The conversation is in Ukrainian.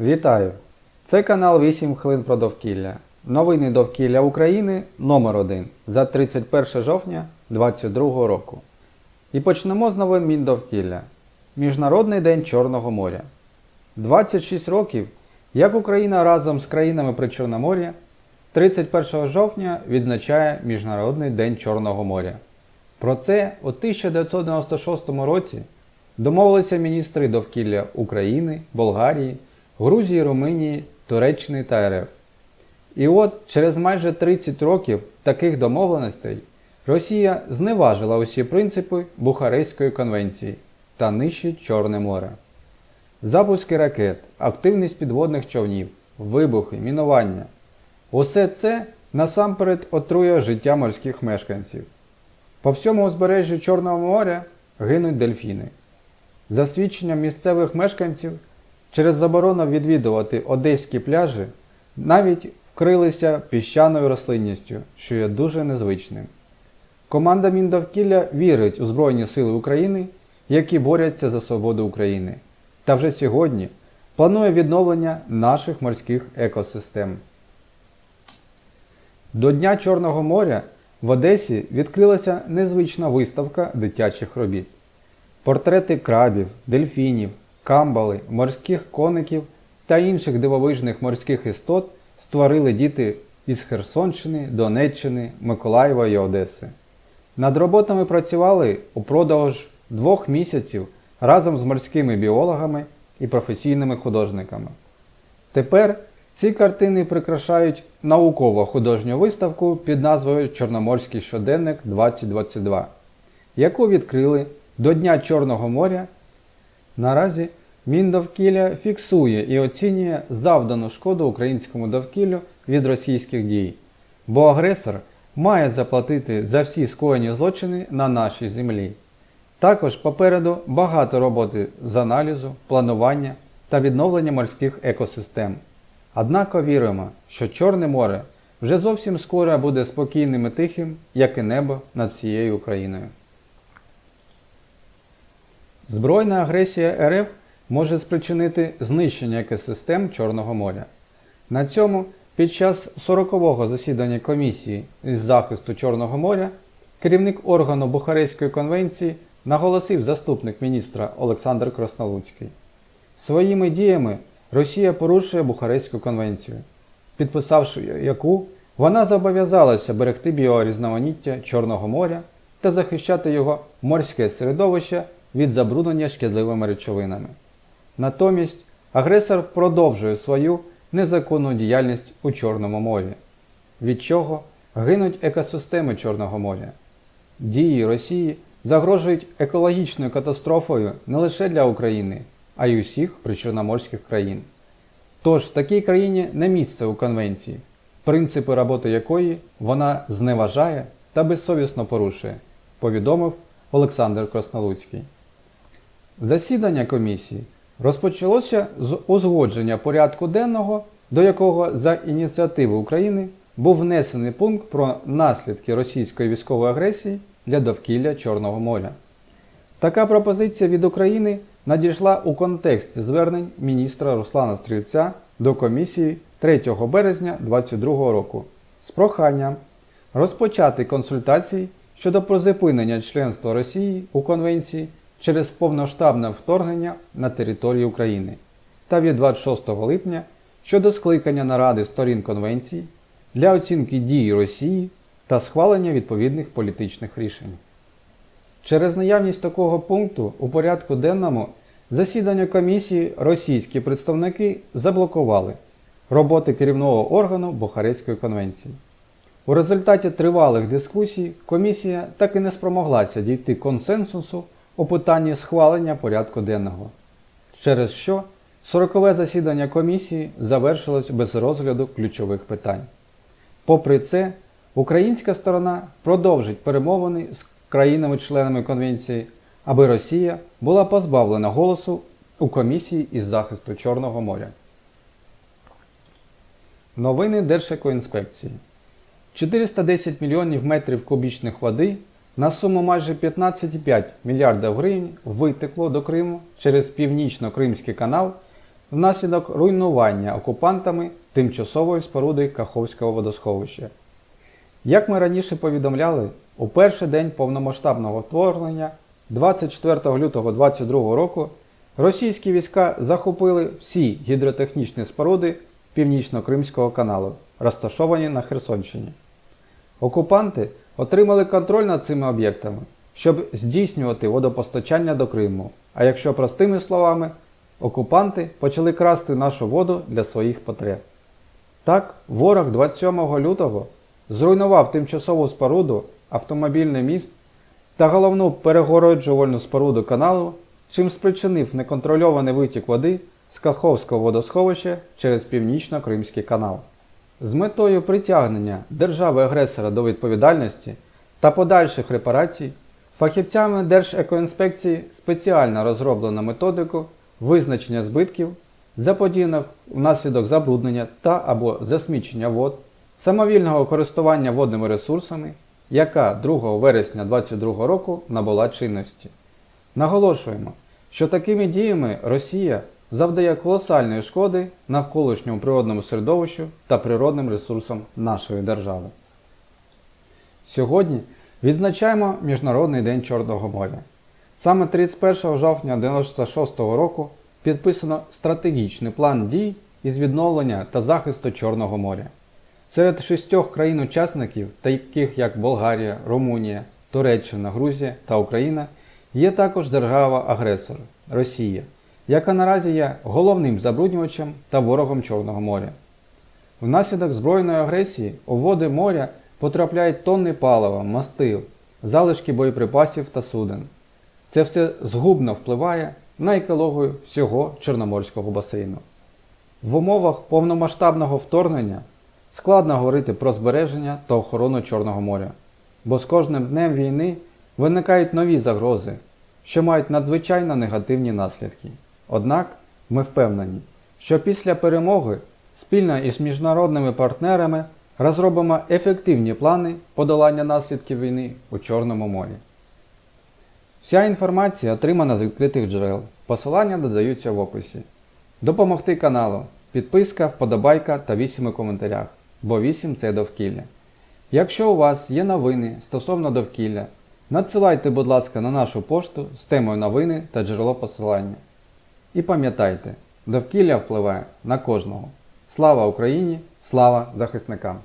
Вітаю! Це канал 8 хвилин про довкілля. Новини довкілля України номер 1 за 31 жовтня 2022 року. І почнемо з новин Міндовкілля. Міжнародний день Чорного моря. 26 років, як Україна разом з країнами Причорномор'я 31 жовтня відзначає Міжнародний день Чорного моря. Про це у 1996 році домовилися міністри довкілля України, Болгарії, Грузії, Румунії, Туреччини та РФ. І от через майже 30 років таких домовленостей Росія зневажила усі принципи Бухарестської конвенції та нищить Чорне море. Запуски ракет, активність підводних човнів, вибухи, мінування усе це насамперед отрує життя морських мешканців. По всьому узбережжю Чорного моря гинуть дельфіни. За свідченням місцевих мешканців, через заборону відвідувати одеські пляжі навіть вкрилися піщаною рослинністю, що є дуже незвичним. Команда Міндовкілля вірить у Збройні Сили України, які борються за свободу України, та вже сьогодні планує відновлення наших морських екосистем. До Дня Чорного моря в Одесі відкрилася незвична виставка дитячих робіт. Портрети крабів, дельфінів, камбали, морських коників та інших дивовижних морських істот створили діти із Херсонщини, Донеччини, Миколаєва і Одеси. Над роботами працювали упродовж двох місяців разом з морськими біологами і професійними художниками. Тепер ці картини прикрашають науково-художню виставку під назвою Чорноморський щоденник 2022, яку відкрили до Дня Чорного моря. Наразі Міндовкілля фіксує і оцінює завдану шкоду українському довкіллю від російських дій, бо агресор має заплатити за всі скоєні злочини на нашій землі. Також попереду багато роботи з аналізу, планування та відновлення морських екосистем. Однак віримо, що Чорне море вже зовсім скоро буде спокійним і тихим, як і небо над всією Україною. Збройна агресія РФ може спричинити знищення екосистем Чорного моря. На цьому під час 40-го засідання комісії із захисту Чорного моря керівник органу Бухарестської конвенції наголосив заступник міністра Олександр Краснолуцький. Своїми діями Росія порушує Бухарестську конвенцію, підписавши яку вона зобов'язалася берегти біорізноманіття Чорного моря та захищати його морське середовище від забруднення шкідливими речовинами. Натомість агресор продовжує свою незаконну діяльність у Чорному морі, від чого гинуть екосистеми Чорного моря. Дії Росії загрожують екологічною катастрофою не лише для України, а й усіх причорноморських країн. Тож такій країні не місце у конвенції, принципи роботи якої вона зневажає та безсовісно порушує, повідомив Олександр Краснолуцький. Засідання комісії розпочалося з узгодження порядку денного, до якого за ініціативи України був внесений пункт про наслідки російської військової агресії для довкілля Чорного моря. Така пропозиція від України надійшла у контексті звернень міністра Руслана Стрільця до комісії 3 березня 2022 року з проханням розпочати консультації щодо призупинення членства Росії у Конвенції через повноштабне вторгнення на територію України та від 26 липня щодо скликання наради сторін Конвенції для оцінки дій Росії та схвалення відповідних політичних рішень. Через наявність такого пункту у порядку денному засідання комісії російські представники заблокували роботи керівного органу Бухарестської конвенції. У результаті тривалих дискусій комісія так і не спромоглася дійти консенсусу у питанні схвалення порядку денного, через що 40-ве засідання комісії завершилось без розгляду ключових питань. Попри це, українська сторона продовжить перемовини з країнами-членами конвенції, аби Росія була позбавлена голосу у комісії із захисту Чорного моря. Новини Держекоінспекції 410 мільйонів метрів кубічних води на суму майже 15,5 мільярдів гривень витекло до Криму через Північно-Кримський канал внаслідок руйнування окупантами тимчасової споруди Каховського водосховища. Як ми раніше повідомляли, у перший день повномасштабного вторгнення 24 лютого 2022 року російські війська захопили всі гідротехнічні споруди Північно-Кримського каналу, розташовані на Херсонщині. Окупанти отримали контроль над цими об'єктами, щоб здійснювати водопостачання до Криму. А якщо простими словами, окупанти почали красти нашу воду для своїх потреб. Так, ворог 27 лютого зруйнував тимчасову споруду, автомобільний міст та головну перегороджувальну споруду каналу, чим спричинив неконтрольований витік води з Каховського водосховища через Північно-Кримський канал. З метою притягнення держави-агресора до відповідальності та подальших репарацій, фахівцями Держекоінспекції спеціально розроблено методику визначення збитків, заподіянок внаслідок забруднення та або засмічення вод, самовільного користування водними ресурсами, яка 2 вересня 2022 року набула чинності. Наголошуємо, що такими діями Росія завдає колосальної шкоди навколишньому природному середовищу та природним ресурсам нашої держави. Сьогодні відзначаємо Міжнародний день Чорного моря. Саме 31 жовтня 1996 року підписано стратегічний план дій із відновлення та захисту Чорного моря. Серед шістьох країн-учасників, таких як Болгарія, Румунія, Туреччина, Грузія та Україна, є також держава-агресор Росія, яка наразі є головним забруднювачем та ворогом Чорного моря. Внаслідок збройної агресії у води моря потрапляють тонни палива, мастил, залишки боєприпасів та суден. Це все згубно впливає на екологію всього Чорноморського басейну. В умовах повномасштабного вторгнення складно говорити про збереження та охорону Чорного моря, бо з кожним днем війни виникають нові загрози, що мають надзвичайно негативні наслідки. Однак ми впевнені, що після перемоги спільно із міжнародними партнерами розробимо ефективні плани подолання наслідків війни у Чорному морі. Вся інформація отримана з відкритих джерел. Посилання додаються в описі. Допомогти каналу. Підписка, вподобайка та 8 у коментарях, бо 8 це довкілля. Якщо у вас є новини стосовно довкілля, надсилайте, будь ласка, на нашу пошту з темою новини та джерело посилання. І пам'ятайте, довкілля впливає на кожного. Слава Україні! Слава захисникам!